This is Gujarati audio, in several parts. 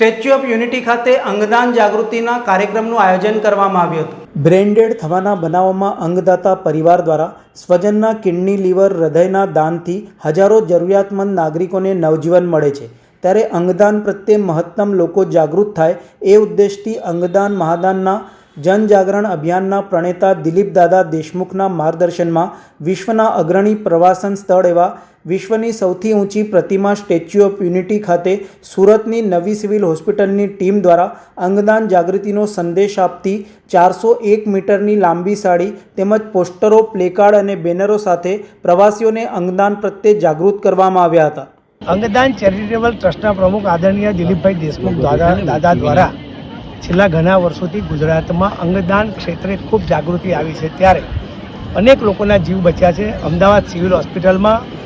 સ્ટેચ્યુ ઓફ યુનિટી ખાતે અંગદાન જાગૃતિના કાર્યક્રમનું આયોજન કરવામાં આવ્યું હતું. બ્રેન્ડેડ થવાના બનાવોમાં અંગદાતા પરિવાર દ્વારા સ્વજનના કિડની લીવર, હૃદયના દાનથી હજારો જરૂરિયાતમંદ નાગરિકોને નવજીવન મળે છે. ત્યારે અંગદાન પ્રત્યે મહત્તમ લોકો જાગૃત થાય એ ઉદ્દેશથી અંગદાન મહાદાનના જનજાગરણ અભિયાનના પ્રણેતા દિલીપ દાદા દેશમુખના માર્ગદર્શનમાં વિશ્વના અગ્રણી પ્રવાસન સ્થળ એવા વિશ્વની સૌથી ઊંચી પ્રતિમા સ્ટેચ્યુ ઓફ યુનિટી ખાતે સુરતની નવી સિવિલ હોસ્પિટલની ટીમ દ્વારા અંગદાન જાગૃતિનો સંદેશ આપતી ચારસો એક મીટરની લાંબી સાડી તેમજ પોસ્ટરો, પ્લેકાર્ડ અને બેનરો સાથે પ્રવાસીઓને અંગદાન પ્રત્યે જાગૃત કરવામાં આવ્યા હતા. અંગદાન ચેરિટેબલ ટ્રસ્ટના પ્રમુખ આદરણીય દિલીપભાઈ દેશમુખ દાદા દાદા દ્વારા છેલ્લા ઘણા વર્ષોથી ગુજરાતમાં અંગદાન ક્ષેત્રે ખૂબ જાગૃતિ આવી છે. ત્યારે અનેક લોકોના જીવ બચ્યા છે. અમદાવાદ સિવિલ હોસ્પિટલમાં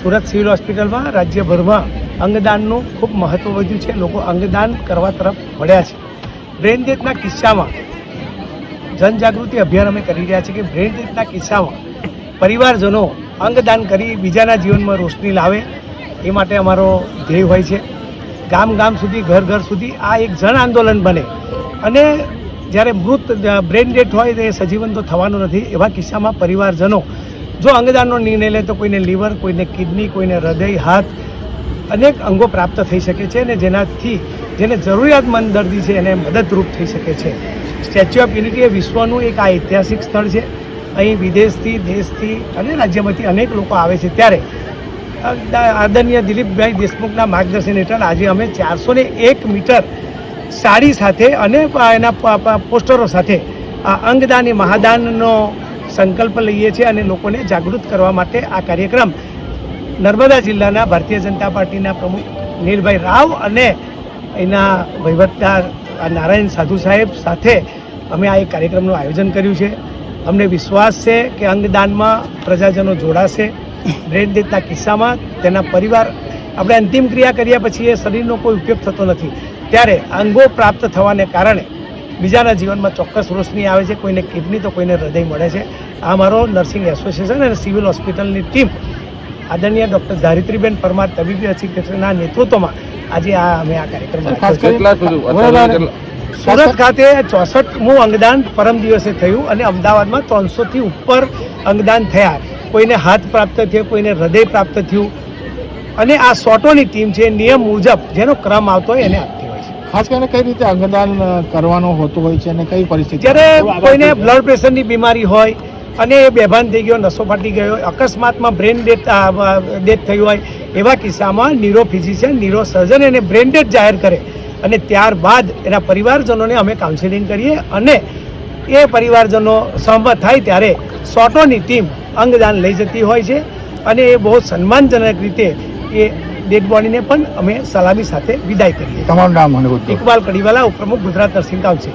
સુરત સિવિલ હોસ્પિટલમાં રાજ્યભરમાં અંગદાનનું ખૂબ મહત્ત્વ વધ્યું છે. લોકો અંગદાન કરવા તરફ વળ્યા છે. બ્રેન ડેથના કિસ્સામાં જનજાગૃતિ અભિયાન અમે કરી રહ્યા છીએ કે બ્રેન ડેથના કિસ્સામાં પરિવારજનો અંગદાન કરી બીજાના જીવનમાં રોશની લાવે એ માટે અમારો ધ્યેય હોય છે. ગામ ગામ સુધી, ઘર ઘર સુધી આ એક જન આંદોલન બને. અને જ્યારે મૃત બ્રેન ડેથ હોય તો એ સજીવન તો થવાનું નથી. એવા કિસ્સામાં પરિવારજનો જો અંગદાનનો નિર્ણય લે તો કોઈને લીવર, કોઈને કિડની, કોઈને હૃદય, હાથ અનેક અંગો પ્રાપ્ત થઈ શકે છે અને જેનાથી જેને જરૂરિયાતમંદ દર્દી છે એને મદદરૂપ થઈ શકે છે. સ્ટેચ્યુ ઓફ યુનિટી એ વિશ્વનું એક આ ઐતિહાસિક સ્થળ છે. અહીં વિદેશથી, દેશથી અને રાજ્યમાંથી અનેક લોકો આવે છે. ત્યારે આદરણીય દિલીપભાઈ દેશમુખના માર્ગદર્શન હેઠળ આજે અમે ચારસો એક મીટર સાડી સાથે અને એના પોસ્ટરો સાથે અંગદાન એ મહાદાનનો સંકલ્પ લઈએ છીએ અને લોકોને જાગૃત કરવા માટે આ કાર્યક્રમ નર્મદા જિલ્લાના ભારતીય જનતા પાર્ટીના પ્રમુખ નીલભાઈ રાવ અને એના વહીવટદાર નારાયણ સાધુ સાહેબ સાથે અમે આ એક કાર્યક્રમનું આયોજન કર્યું છે. અમને વિશ્વાસ છે કે અંગદાનમાં પ્રજાજનો જોડાશે. બ્રેન ડેથના કિસ્સામાં તેના પરિવાર, આપણે અંતિમ ક્રિયા કર્યા પછી એ શરીરનો કોઈ ઉપયોગ થતો નથી. ત્યારે અંગો પ્રાપ્ત થવાને કારણે બીજાના જીવનમાં ચોક્કસ રોશની આવે છે કોઈને કિડની તો કોઈને હૃદય મળે છે. આ મારો નર્સિંગ એસોસિએશન અને સિવિલ હોસ્પિટલની ટીમ આદરણીય ડૉક્ટર ધારિત્રીબેન પરમાર તબીબી અધિક્ષકના નેતૃત્વમાં આજે આ અમે આ કાર્યક્રમ સુરત ખાતે ચોસઠમું અંગદાન પરમ દિવસે થયું અને અમદાવાદમાં ત્રણસોથી ઉપર અંગદાન થયા. કોઈને હાથ પ્રાપ્ત થયો કોઈને હૃદય પ્રાપ્ત થયું. અને આ સોટોની ટીમ છે નિયમ મુજબ જેનો ક્રમ આવતો હોય એને આપતી હોય છે. ખાસ કરીને કઈ રીતે અંગદાન કરવાનો હોતું હોય છે અને કઈ પરિસ્થિતિ જ્યારે કોઈને બ્લડ પ્રેશરની બીમારી હોય અને એ બેભાન થઈ ગયો નસો ફાટી ગયો અકસ્માતમાં બ્રેન ડેથ ડેથ થયું હોય એવા કિસ્સામાં ન્યુરો ફિઝિશિયન ન્યુરો સર્જન એને બ્રેન ડેથ જાહેર કરે. અને ત્યારબાદ એના પરિવારજનોને અમે કાઉન્સેલિંગ કરીએ અને એ પરિવારજનો સહમત થાય ત્યારે સોટોની ટીમ અંગદાન લઈ જતી હોય છે. અને એ બહુ સન્માનજનક રીતે એ ડેડ બોડીને પણ અમે સલામી સાથે વિદાય કરીએ તમારું નામ હોદ્દો. ઇકબાલ કડીવાલા ઉપપ્રમુખ ગુજરાત નર્સિંગ કાઉન્સિલ